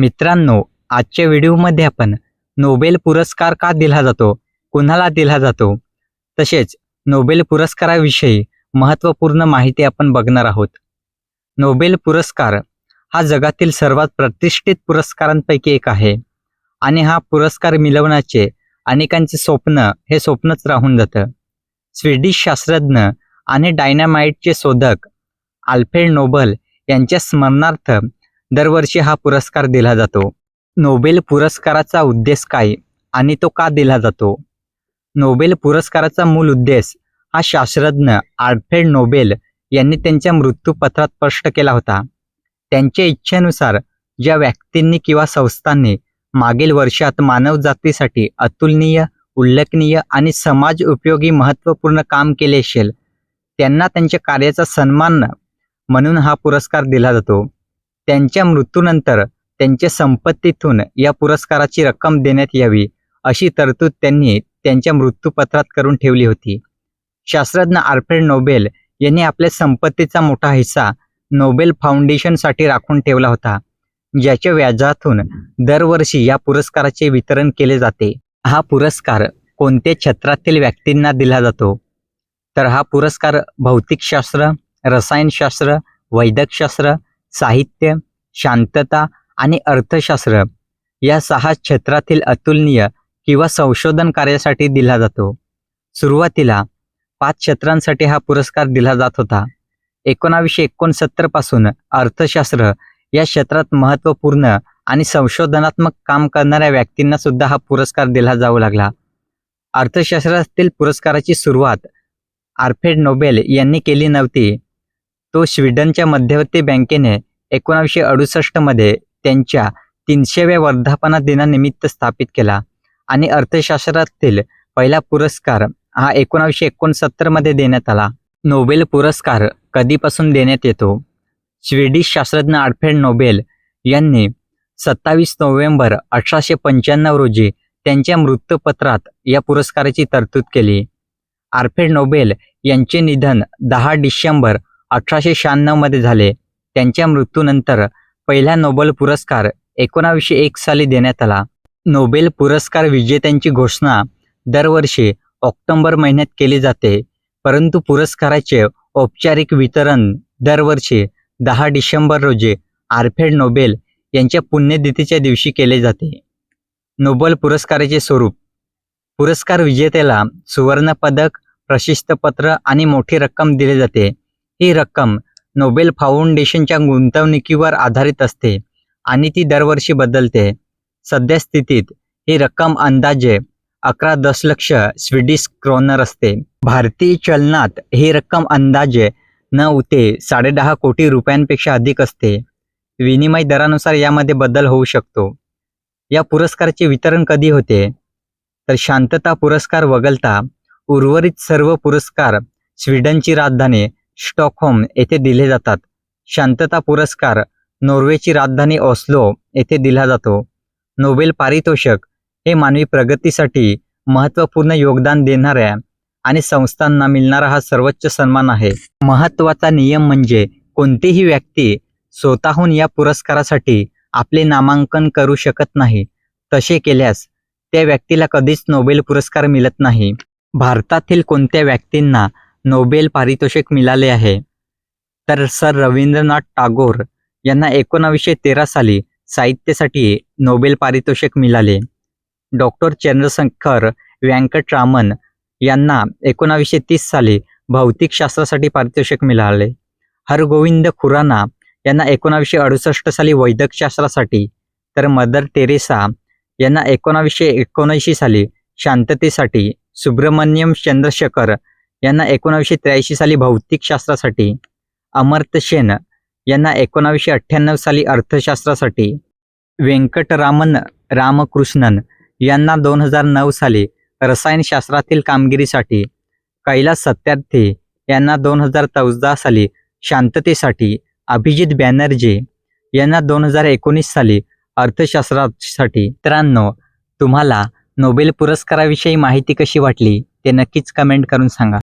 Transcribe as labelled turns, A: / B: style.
A: मित्रांनो आजच्या व्हिडिओमध्ये आपण नोबेल पुरस्कार का दिला जातो? कुणाला दिला जातो? तसेच नोबेल पुरस्काराविषयी महत्त्वपूर्ण माहिती आपण बघणार आहोत. नोबेल पुरस्कार हा जगातील सर्वात प्रतिष्ठित पुरस्कारांपैकी एक आहे आणि हा पुरस्कार मिळवण्याचे अनेकांचे स्वप्न हे स्वप्नच राहून जातं. स्वीडिश शास्त्रज्ञ आणि डायनामाइटचे शोधक आल्फ्रेड नोबल यांच्या स्मरणार्थ दरवर्षी हा पुरस्कार दिला जातो. नोबेल पुरस्काराचा उद्देश काय आणि तो का दिला जातो? नोबेल पुरस्काराचा मूल उद्देश हा शास्त्रज्ञ आल्फ्रेड नोबेल यांनी त्यांच्या मृत्यूपत्रात स्पष्ट केला होता. त्यांच्या इच्छेनुसार ज्या व्यक्तींनी किंवा संस्थांनी मागील वर्षात मानवजातीसाठी अतुलनीय उल्लेखनीय आणि समाज उपयोगी महत्त्वपूर्ण काम केले असेल त्यांना त्यांच्या कार्याचा सन्मान म्हणून हा पुरस्कार दिला जातो. त्यांच्या मृत्यूनंतर त्यांच्या संपत्तीतून या पुरस्काराची रक्कम देण्यात यावी अशी तरतूद त्यांनी त्यांच्या मृत्यूपत्रात करून ठेवली होती. शास्त्रज्ञ आल्फ्रेड नोबेल यांनी आपल्या संपत्तीचा मोठा हिस्सा नोबेल फाउंडेशनसाठी राखून ठेवला होता ज्याच्या व्याजातून दरवर्षी या पुरस्काराचे वितरण केले जाते. हा पुरस्कार कोणत्या क्षेत्रातील व्यक्तींना दिला जातो? तर हा पुरस्कार भौतिकशास्त्र रसायनशास्त्र वैद्यकशास्त्र साहित्य शांतता आणि अर्थशास्त्र या सहा क्षेत्रातील अतुलनीय किंवा संशोधन कार्यासाठी दिला जातो. सुरुवातीला पाच क्षेत्रांसाठी हा पुरस्कार दिला जात होता. एकोणावीसशे एकोणसत्तरपासून अर्थशास्त्र या क्षेत्रात महत्त्वपूर्ण आणि संशोधनात्मक काम करणाऱ्या व्यक्तींना सुद्धा हा पुरस्कार दिला जाऊ लागला. अर्थशास्त्रातील पुरस्काराची सुरुवात आर्फेड नोबेल यांनी केली नव्हती. तो स्वीडनच्या मध्यवर्ती बँकेने एकोणावीसशे अडुसष्टमध्ये त्यांच्या तीनशेव्या वर्धापना दिनानिमित्त स्थापित केला. आणि अर्थशास्त्रातील पहिला पुरस्कार हा एकोणावीसशे एकोणसत्तरमध्ये देण्यात आला. नोबेल पुरस्कार कधीपासून देण्यात येतो? स्वीडिश शास्त्रज्ञ आल्फ्रेड नोबेल यांनी सत्तावीस नोव्हेंबर अठराशे पंच्याण्णव रोजी त्यांच्या मृत्यूपत्रात या पुरस्काराची तरतूद केली. आल्फ्रेड नोबेल यांचे निधन दहा डिसेंबर अठराशे शहाण्णवमध्ये झाले. त्यांच्या मृत्यूनंतर पहिला नोबेल पुरस्कार एकोणावीसशे एक साली देण्यात आला. नोबेल पुरस्कार विजेत्यांची घोषणा दरवर्षी ऑक्टोबर महिन्यात केली जाते परंतु पुरस्काराचे औपचारिक वितरण दरवर्षी दहा डिसेंबर रोजी आर्फेड नोबेल यांच्या पुण्यतिथीच्या दिवशी केले जाते. नोबेल पुरस्काराचे स्वरूप. पुरस्कार विजेत्याला सुवर्णपदक प्रशिस्तपत्र आणि मोठी रक्कम दिली जाते. ही रक्कम नोबेल फाउंडेशनच्या गुंतवणुकीवर आधारित असते आणि ती दरवर्षी बदलते. सध्या स्थितीत ही रक्कम अंदाजे अकरा दशलक्ष स्वीडिश क्रोनर असते. भारतीय चलनात ही रक्कम अंदाजे नऊ ते साडेदहा कोटी रुपयांपेक्षा अधिक असते. विनिमय दरानुसार यामध्ये बदल होऊ शकतो. या पुरस्काराचे वितरण कधी होते? तर शांतता पुरस्कार वगळता उर्वरित सर्व पुरस्कार स्वीडनची राजधानी स्टॉकहोम येथे दिले जातात. शांतता पुरस्कार नॉर्वेची राजधानी ऑस्लो येथे दिला जातो. नोबेल पारितोषक हे मानवी प्रगतीसाठी महत्त्वपूर्ण योगदान देणाऱ्या आणि संस्थांना मिळणारा हा सर्वोच्च सन्मान आहे. महत्त्वाचा नियम म्हणजे कोणतीही व्यक्ती स्वतःहून या पुरस्कारासाठी आपले नामांकन करू शकत नाही. तसे केल्यास त्या व्यक्तीला कधीच नोबेल पुरस्कार मिळत नाही. भारतातील कोणत्या व्यक्तींना नोबेल पारितोषिक मिळाले आहे. तर सर रवींद्रनाथ टागोर यांना एकोणावीसशे तेरा साली साहित्यासाठी नोबेल पारितोषिक मिळाले. डॉक्टर चंद्रशंकर व्यंकटरामन यांना एकोणावीसशे तीस साली भौतिकशास्त्रासाठी पारितोषिक मिळाले. हरगोविंद खुराना यांना एकोणावीसशे अडुसष्ट साली वैद्यकशास्त्रासाठी तर मदर टेरेसा यांना एकोणावीसशे एकोणऐंशी साली शांततेसाठी सुब्रमण्यम चंद्रशेखर यांना एकोणावीसशे त्र्याऐंशी साली भौतिकशास्त्रासाठी अमर्त्य सेन यांना एकोणावीसशे अठ्ठ्याण्णव साली अर्थशास्त्रासाठी व्यंकटरामन रामकृष्णन यांना दोन हजार नऊ साली रसायनशास्त्रातील कामगिरीसाठी कैलास सत्यार्थी यांना दोन हजार चौदा साली शांततेसाठी अभिजित बॅनर्जी यांना दोन हजार एकोणीस साली अर्थशास्त्रासाठी. मित्रांनो तुम्हाला नोबेल पुरस्काराविषयी माहिती कशी वाटली ते नक्कीच कमेंट करून सांगा.